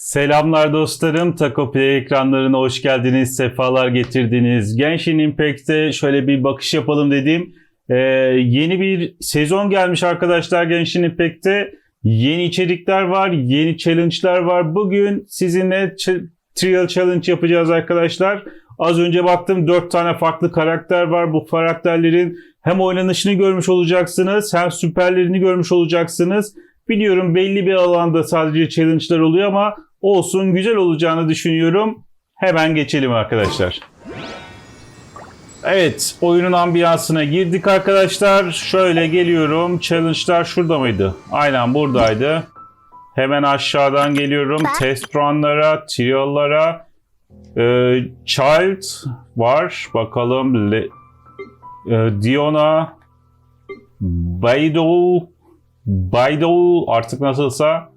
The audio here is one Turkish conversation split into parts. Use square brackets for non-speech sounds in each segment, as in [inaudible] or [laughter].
Selamlar dostlarım. Taco Play ekranlarına hoş geldiniz. Sefalar getirdiniz. Genshin Impact'te şöyle bir bakış yapalım dediğim ee, yeni bir sezon gelmiş arkadaşlar Genshin Impact'te. Yeni içerikler var, yeni challenge'lar var. Bugün sizinle Trial Challenge yapacağız arkadaşlar. Az önce baktım 4 tane farklı karakter var. Bu karakterlerin hem oynanışını görmüş olacaksınız hem süperlerini görmüş olacaksınız. Biliyorum belli bir alanda sadece challenge'lar oluyor ama olsun güzel olacağını düşünüyorum. Hemen geçelim arkadaşlar. Evet, oyunun ambiyansına girdik arkadaşlar. Şöyle geliyorum. Challenge'lar şurada mıydı? Aynen buradaydı. Hemen aşağıdan geliyorum. Test run'lara, trial'lara. Ee, Child var. Bakalım. Le- ee, Diona. Baido. Baido artık nasılsa.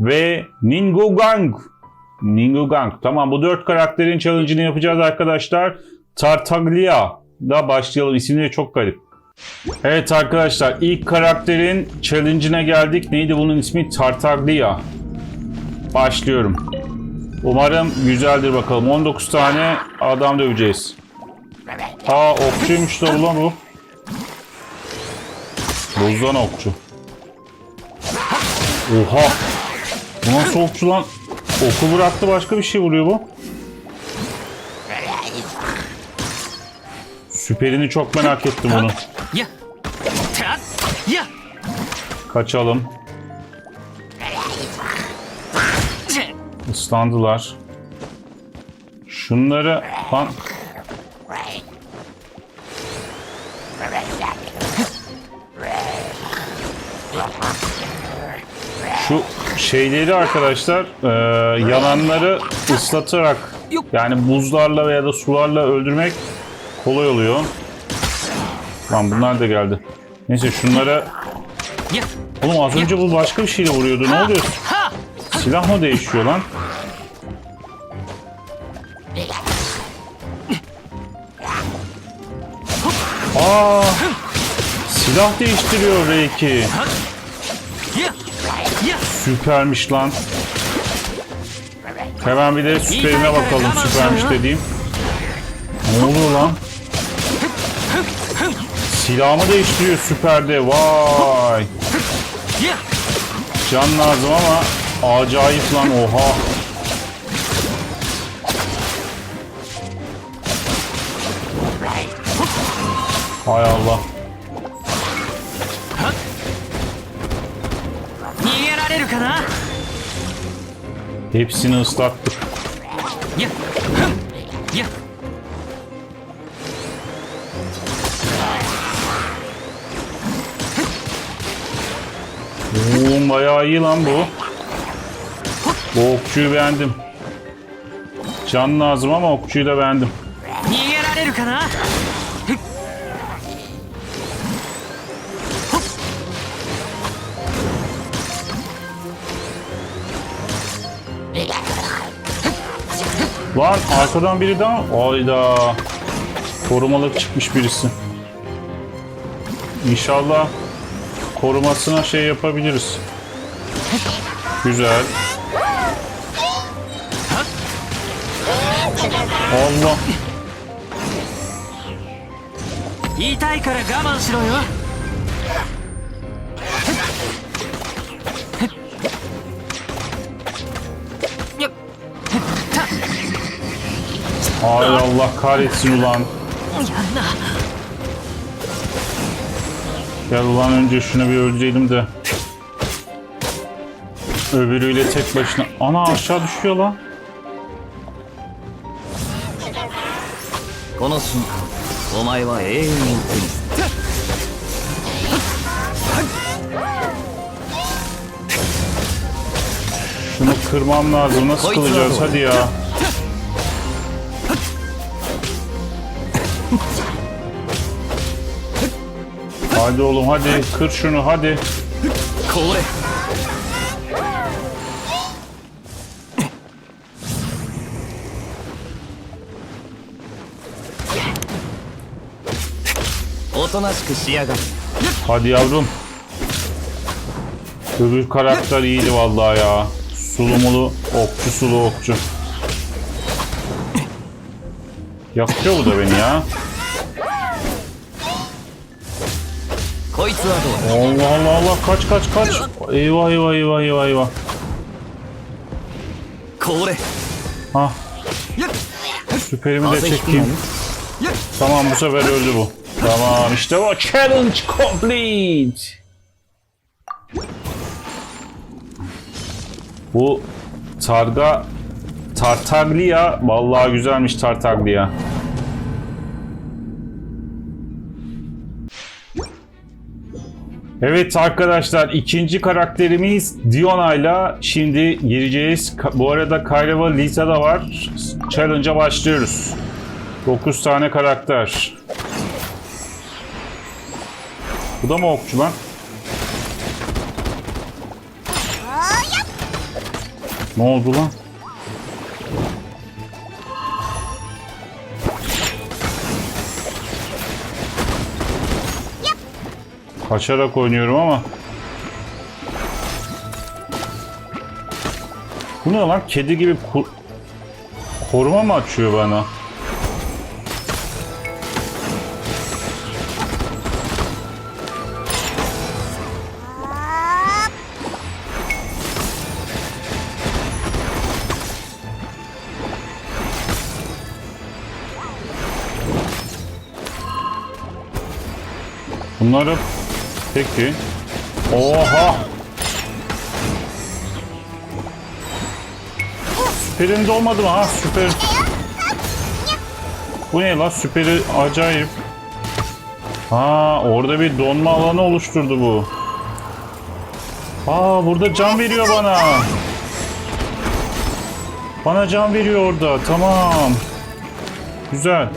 Ve Ningugang. Ningugang. Tamam bu dört karakterin challenge'ını yapacağız arkadaşlar. Tartaglia da başlayalım. İsimleri çok garip. Evet arkadaşlar ilk karakterin challenge'ine geldik. Neydi bunun ismi? Tartaglia. Başlıyorum. Umarım güzeldir bakalım. 19 tane adam döveceğiz. Aa okçuymuş da ulan bu. Buzdan okçu. Oha. Bu nasıl okçu lan? Oku bıraktı başka bir şey vuruyor bu. Süperini çok merak ettim. Ya. Kaçalım. Islandılar. Şunları lan şeyleri arkadaşlar e, yananları ıslatarak yani buzlarla veya da sularla öldürmek kolay oluyor. Lan bunlar da geldi. Neyse şunlara. Oğlum az önce bu başka bir şeyle vuruyordu. Ne oluyor? Silah mı değişiyor lan? Aa! Silah değiştiriyor R2. Süpermiş lan. Hemen bir de süperine bakalım süpermiş dediğim. Ne oluyor lan? Silahımı değiştiriyor süperde. Vay. Can lazım ama acayip lan oha. Hay Allah. Hepsini ıslattık. Oo, bayağı iyi lan bu. Bu okçuyu beğendim. Can lazım ama okçuyu da beğendim. Lan arkadan biri daha. Ayda. Korumalık çıkmış birisi. İnşallah korumasına şey yapabiliriz. Güzel. Allah. Hay Allah kahretsin ulan. Gel ulan önce şunu bir öldürelim de. Öbürüyle tek başına. Ana aşağı düşüyor lan. Şunu kırmam lazım. Nasıl kılacağız? Hadi ya. Hadi oğlum hadi kır şunu hadi. Kolay. Hadi yavrum. Öbür karakter iyiydi vallahi ya. sulu Sulumulu okçu sulu okçu. Yakıyor bu da beni ya. Allah Allah Allah kaç kaç kaç. Eyvah eyvah eyvah eyvah eyvah. Hah. Süperimi de çekeyim. Tamam bu sefer öldü bu. Tamam işte bu challenge complete. Bu Targa Tartaglia vallahi güzelmiş Tartaglia. Evet arkadaşlar ikinci karakterimiz Diona'yla şimdi gireceğiz. Bu arada Kayra ve Lisa da var. Challenge'a başlıyoruz. 9 tane karakter. Bu da mı okçu lan? Ne oldu lan? Kaçarak oynuyorum ama. Bu ne lan? Kedi gibi koruma mı açıyor bana? Bunları peki. Oha! Süperinde olmadı mı? Ha süper. Bu ne lan? Süperi acayip. Ha orada bir donma alanı oluşturdu bu. Aa burada can veriyor bana. Bana can veriyor orada. Tamam. Güzel.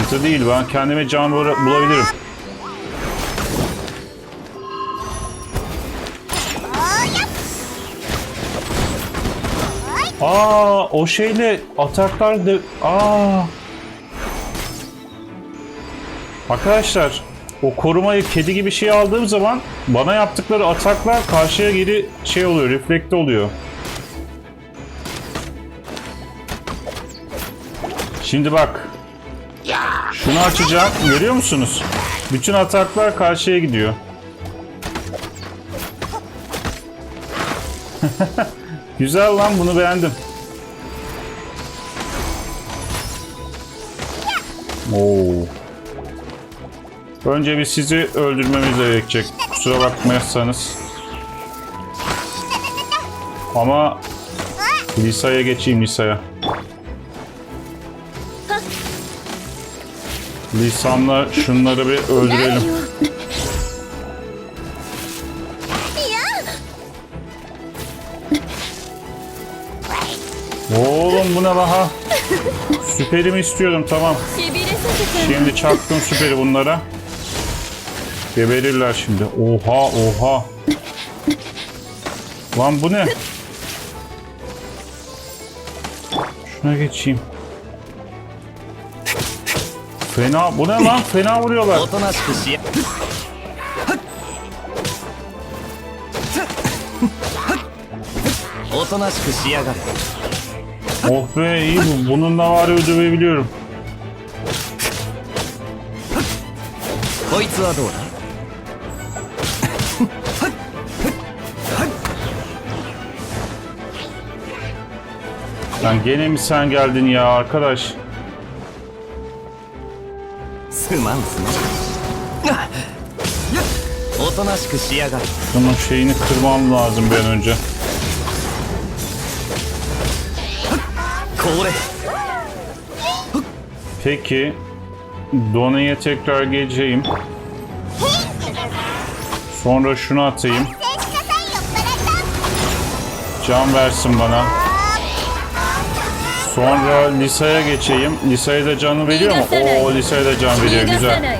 Sıkıntı değil. Ben kendime can bula- bulabilirim. Aa, o şeyle ataklar de... Aa. Arkadaşlar, o korumayı kedi gibi şey aldığım zaman bana yaptıkları ataklar karşıya geri şey oluyor, reflekte oluyor. Şimdi bak. Şunu açacağım. Görüyor musunuz? Bütün ataklar karşıya gidiyor. [laughs] Güzel lan bunu beğendim. Oo. Önce bir sizi öldürmemiz gerekecek. Kusura bakmazsanız. Ama Lisa'ya geçeyim Lisa'ya. Lisan'la şunları bir öldürelim. Oğlum bu ne daha? Süperimi istiyordum tamam. Şimdi çaktım süperi bunlara. Geberirler şimdi. Oha oha. Lan bu ne? Şuna geçeyim. Fena bu ne lan? Fena vuruyorlar. oh be iyi bu. Bunun da var ödümü biliyorum. Lan gene mi sen geldin ya arkadaş? すまんすまんおとなしくしやがれ Bunun şeyini kırmam lazım bir an önce. これ Peki. Dona'ya tekrar geleceğim. Sonra şunu atayım. Can versin bana. Sonra Lisa'ya geçeyim. Lisa'ya da canı veriyor mu? Oo Lisa'ya da can veriyor. Güzel.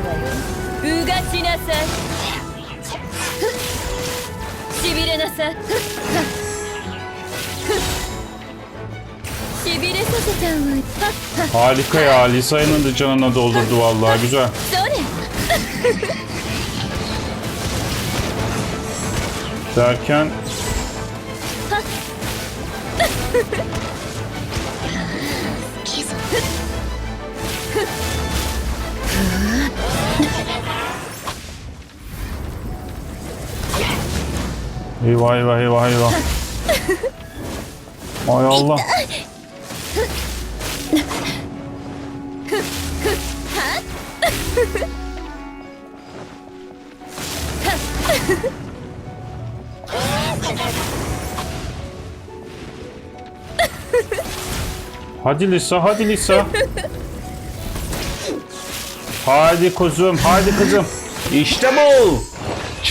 Harika ya. Lisa'nın da canına doldurdu vallahi. Güzel. Derken [laughs] Eyvah eyvah eyvah eyvah. Ay Allah. Hadi Lisa, hadi Lisa. Hadi kuzum, hadi kızım. İşte bu.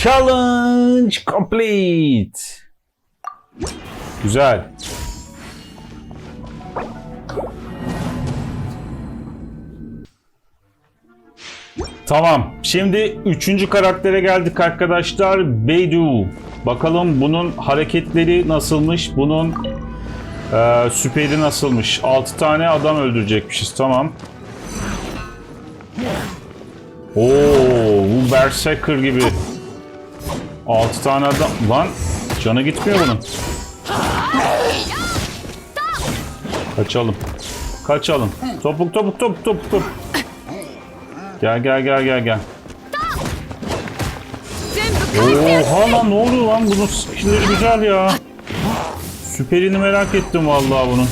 Challenge complete. Güzel. Tamam. Şimdi üçüncü karaktere geldik arkadaşlar. Beydu. Bakalım bunun hareketleri nasılmış? Bunun ee, süperi nasılmış? 6 tane adam öldürecekmişiz. Tamam. Oo, bu Berserker gibi. 6 tane adam. Lan canı gitmiyor bunun. Kaçalım. Kaçalım. Topuk topuk topuk topuk topuk. Gel gel gel gel gel. Oha lan ne oluyor lan bunun skillleri güzel ya. Süperini merak ettim vallahi bunun.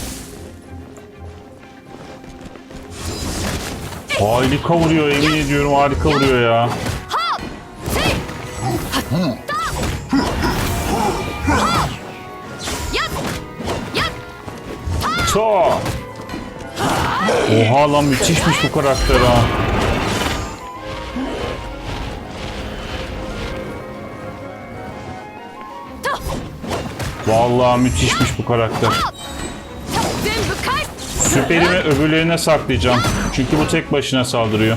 Harika vuruyor emin ediyorum harika vuruyor ya. Ta. Oha lan müthişmiş bu karakter ha. Vallahi müthişmiş bu karakter. Süperimi öbürlerine saklayacağım. Çünkü bu tek başına saldırıyor.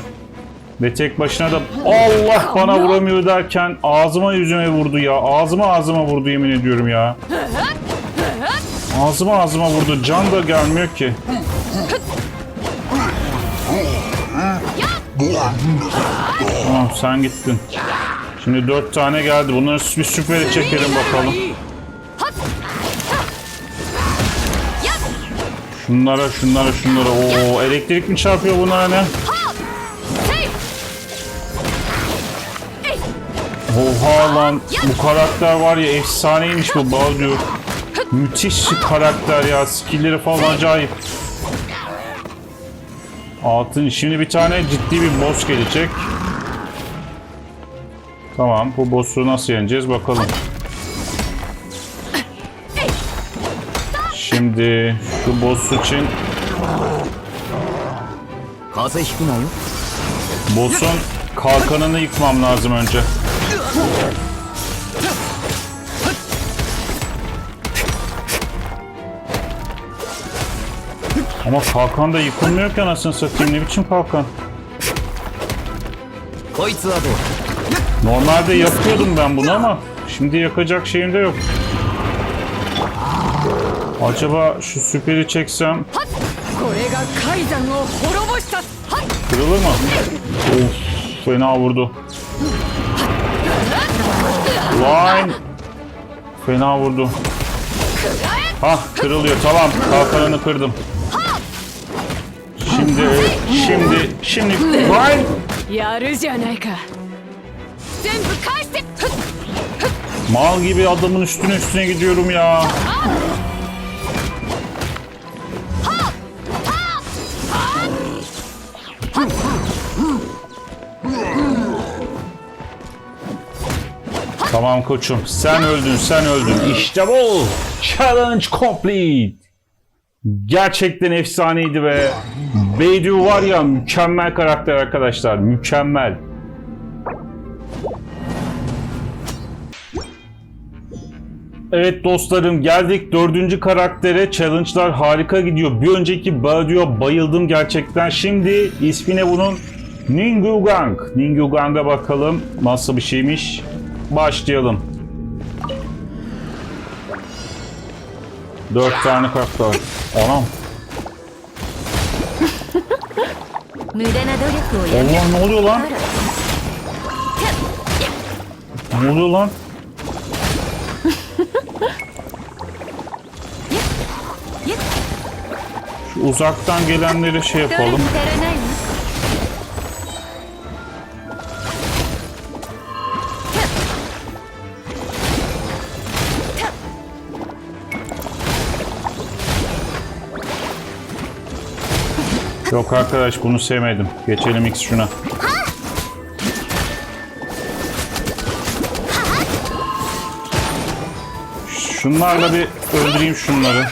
Ve tek başına da Allah bana vuramıyor derken ağzıma yüzüme vurdu ya. Ağzıma ağzıma vurdu yemin ediyorum ya. Ağzıma ağzıma vurdu. Can da gelmiyor ki. Tamam sen gittin. Şimdi dört tane geldi. Bunları bir süperi çekelim bakalım. Şunlara şunlara şunlara. Oo elektrik mi çarpıyor bunlara ne? Oha lan bu karakter var ya efsaneymiş bu Baldur. Müthiş karakter ya. Skillleri falan acayip. Altın. Şimdi bir tane ciddi bir boss gelecek. Tamam. Bu boss'u nasıl yeneceğiz bakalım. Şimdi şu boss için Boss'un kalkanını yıkmam lazım önce. Ama kalkan da yıkılmıyor ki anasını satayım. Ne biçim kalkan? Normalde yakıyordum ben bunu ama şimdi yakacak şeyim de yok. Acaba şu süperi çeksem kırılır mı? Of fena vurdu. Vay. Fena vurdu. Hah kırılıyor tamam kalkanını kırdım. Şimdi şimdi şimdi vay. Mal gibi adamın üstüne üstüne gidiyorum ya. Tamam koçum. Sen öldün, sen öldün. İşte bu. Challenge complete. Gerçekten efsaneydi ve Beydu var ya mükemmel karakter arkadaşlar. Mükemmel. Evet dostlarım geldik dördüncü karaktere. Challenge'lar harika gidiyor. Bir önceki Badiou'a bayıldım gerçekten. Şimdi ismine bunun Ningugang. Ningugang'a bakalım nasıl bir şeymiş başlayalım. Dört tane kaktör. Anam. Allah ne oluyor lan? Ne oluyor lan? Şu uzaktan gelenleri şey yapalım. Yok arkadaş bunu sevmedim. Geçelim X şuna. Şunlarla bir öldüreyim şunları.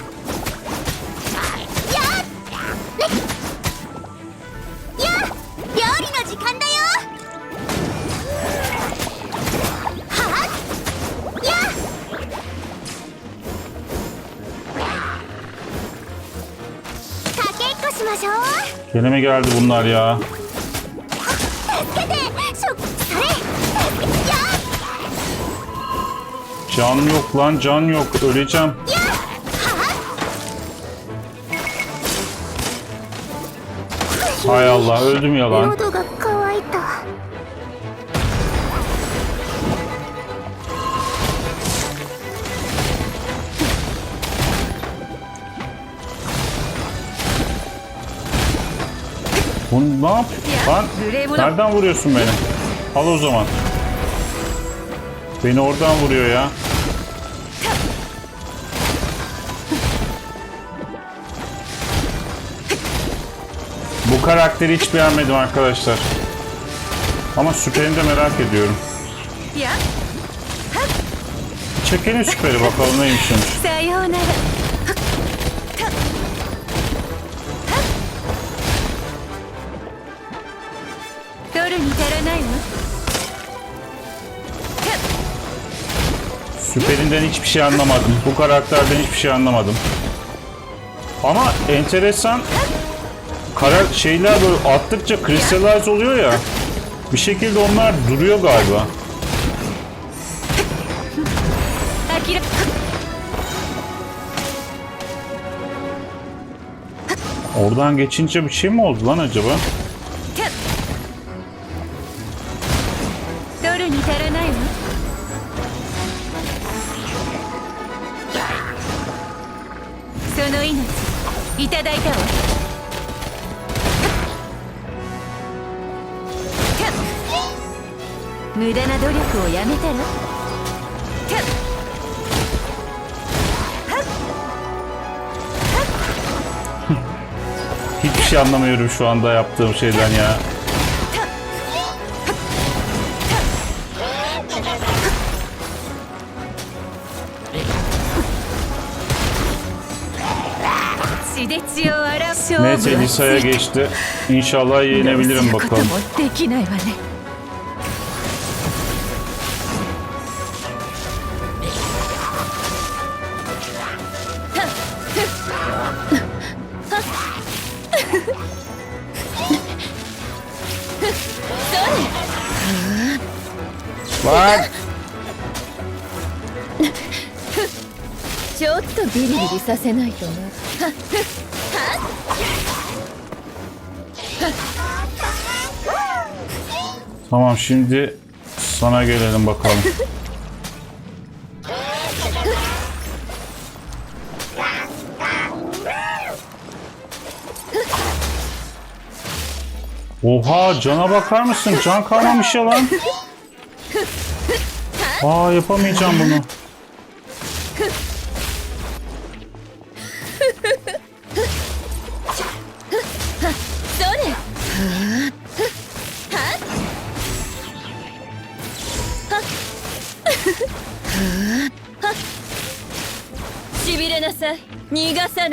Gene mi geldi bunlar ya? Can yok lan can yok öleceğim. Hay Allah öldüm ya lan. Lan ne yap? Lan nereden vuruyorsun beni? Al o zaman. Beni oradan vuruyor ya. Bu karakteri hiç beğenmedim arkadaşlar. Ama süperini de merak ediyorum. Çekelim süperi bakalım neymiş. Süperinden hiçbir şey anlamadım. Bu karakterden hiçbir şey anlamadım. Ama enteresan karar şeyler böyle attıkça kristalize oluyor ya. Bir şekilde onlar duruyor galiba. Oradan geçince bir şey mi oldu lan acaba? Tiksiniyorum şu anda yaptığım şeyden ya. Neyse Lisa'ya geçti. İnşallah yenebilirim bakalım. させないとね Tamam şimdi sana gelelim bakalım. Oha cana bakar mısın? Can kalmamış ya lan. Aa yapamayacağım bunu. !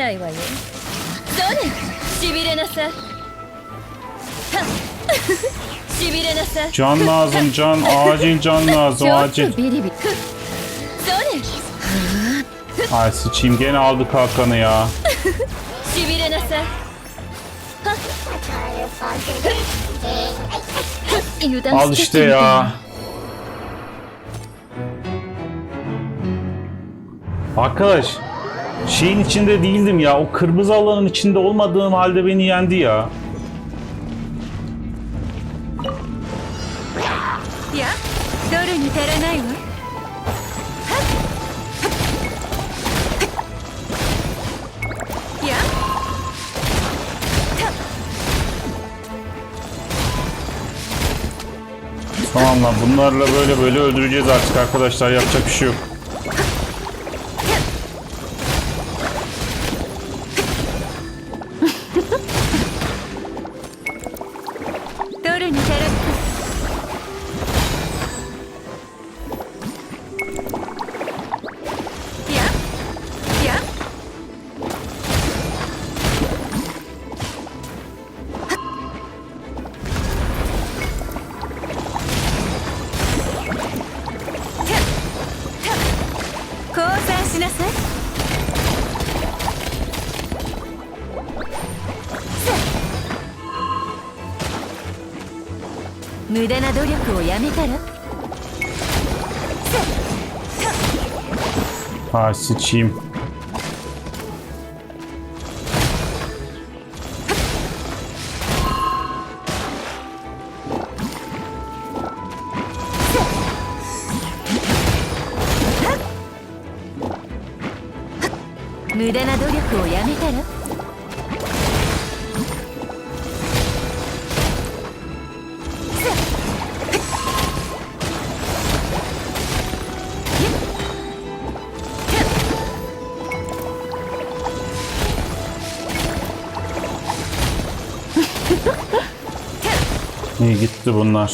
ないわよそれしびれなさいはっ[laughs] しびれなさい Can lazım can acil can lazım ちょっ acil. とビリビリそれ Ay sıçayım gene aldı kalkanı ya. しびれなさいはっ油断 Al して işte ya. Arkadaş Şeyin içinde değildim ya. O kırmızı alanın içinde olmadığım halde beni yendi ya. Tamam lan bunlarla böyle böyle öldüreceğiz artık arkadaşlar yapacak bir şey yok. 努力をやめたら" gitti bunlar.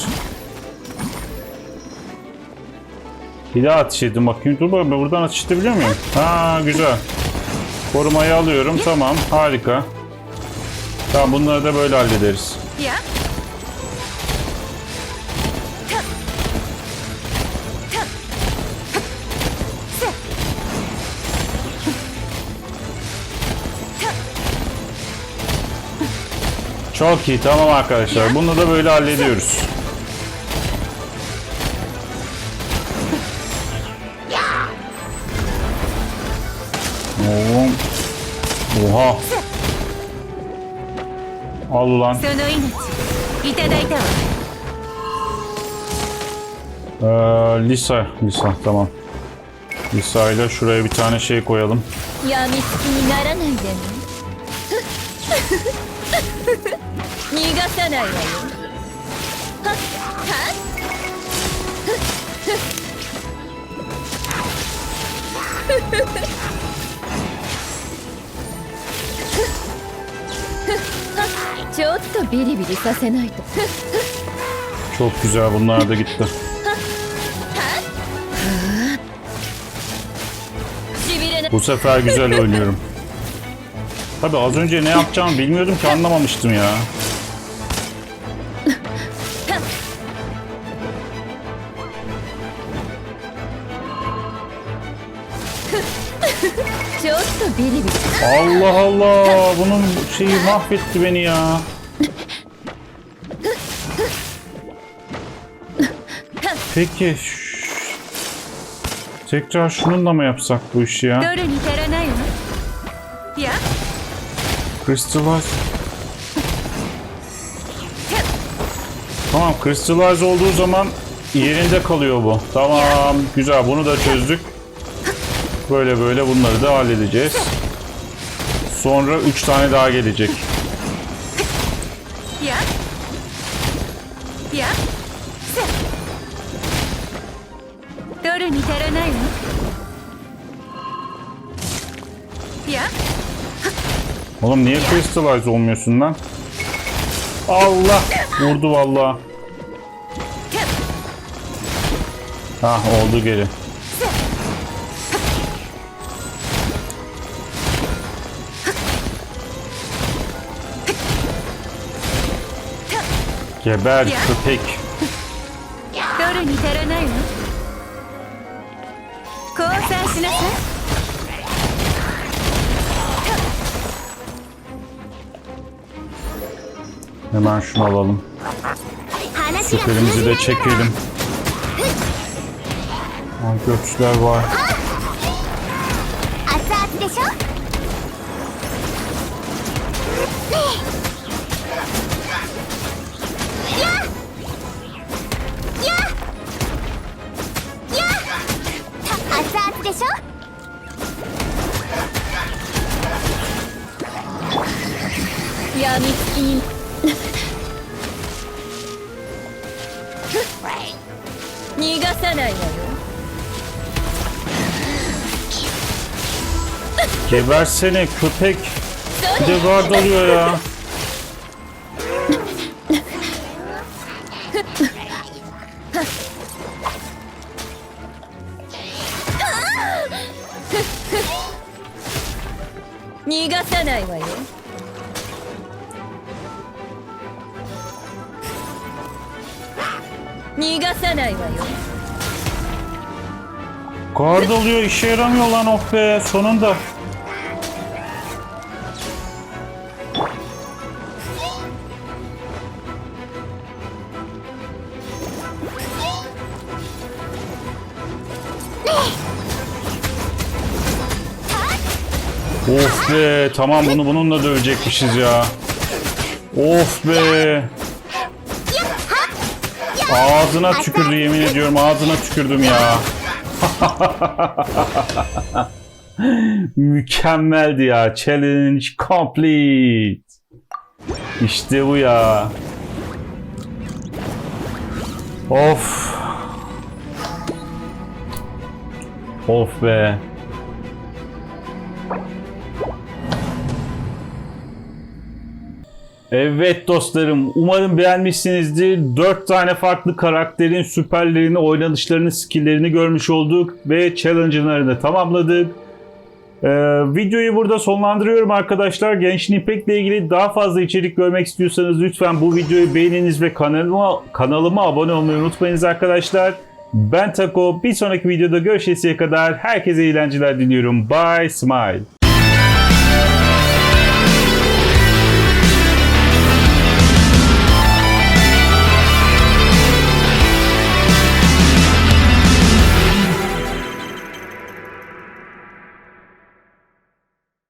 Daha ateş edin bakayım. Dur bakayım buradan ateş edebiliyor muyum? Ha güzel. Korumayı alıyorum. Tamam harika. Tamam bunları da böyle hallederiz. Çok iyi tamam arkadaşlar. Bunu da böyle hallediyoruz. Oğlum. Oha. Al ulan. Ee, Lisa. Lisa tamam. Lisa ile şuraya bir tane şey koyalım. 逃がさないわよはっはっちょっとビリビリさせないと [laughs] Çok güzel bunlar da gitti. しびれな Bu sefer güzel oynuyorum. [laughs] Tabi az önce ne yapacağımı bilmiyordum ki anlamamıştım ya.「 Deli bir. Allah Allah. Bunun şeyi mahvetti beni ya. Peki. Tekrar şununla mı yapsak bu işi ya? Crystallize. Tamam crystallize olduğu zaman yerinde kalıyor bu. Tamam güzel bunu da çözdük. Böyle böyle bunları da halledeceğiz. Sonra 3 tane daha gelecek. Oğlum niye crystallize olmuyorsun lan? Allah! Vurdu vallahi. Hah oldu geri. Geber köpek. Hemen şunu alalım. Süperimizi de çekelim. Aa, göçler var. 熱々でしょややや熱々でしょやみつきに さないわよ Gebersene köpek. そ Bir れ de guard alıyor ya. 逃がさないわよ Guard alıyor işe yaramıyor lan oh be sonunda. Of be tamam bunu bununla dövecekmişiz ya. Of be. Ağzına tükürdü yemin ediyorum ağzına tükürdüm ya. [laughs] Mükemmeldi ya. Challenge complete. İşte bu ya. Of. Of be. Evet dostlarım, umarım beğenmişsinizdir. 4 tane farklı karakterin süperlerini, oynanışlarını, skilllerini görmüş olduk ve challenge'larını tamamladık. Ee, videoyu burada sonlandırıyorum arkadaşlar. Genshin Impact ile ilgili daha fazla içerik görmek istiyorsanız lütfen bu videoyu beğeniniz ve kanalıma, kanalıma abone olmayı unutmayınız arkadaşlar. Ben Taco. Bir sonraki videoda görüşesiye kadar herkese eğlenceler diliyorum. Bye, smile.